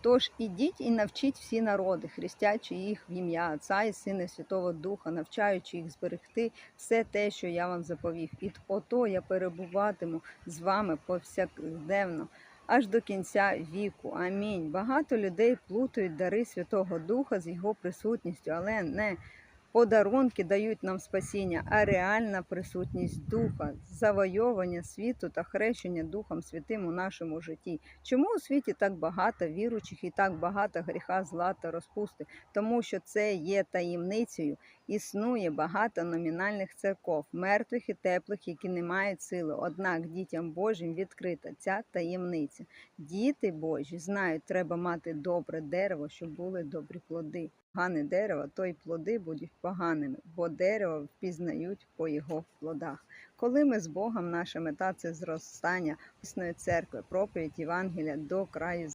Тож ідіть і навчіть всі народи, хрестячи їх в ім'я Отця і Сина Святого Духа, навчаючи їх зберегти все те, що я вам заповів. І ото я перебуватиму з вами повсякденно. Аж до кінця віку. Амінь. Багато людей плутають дари Святого Духа з його присутністю, але не подарунки дають нам спасіння, а реальна присутність Духа, завойовування світу та хрещення Духом Святим у нашому житті. Чому у світі так багато віруючих і так багато гріха, зла та розпусти? Тому що це є таємницею. Існує багато номінальних церков, мертвих і теплих, які не мають сили. Однак дітям Божим відкрита ця таємниця. Діти Божі знають, треба мати добре дерево, щоб були добрі плоди. Погане дерево, то й плоди будуть поганими, бо дерево впізнають по його плодах. Коли ми з Богом, наша мета це зростання Існої церкви, проповідь Євангелія до краю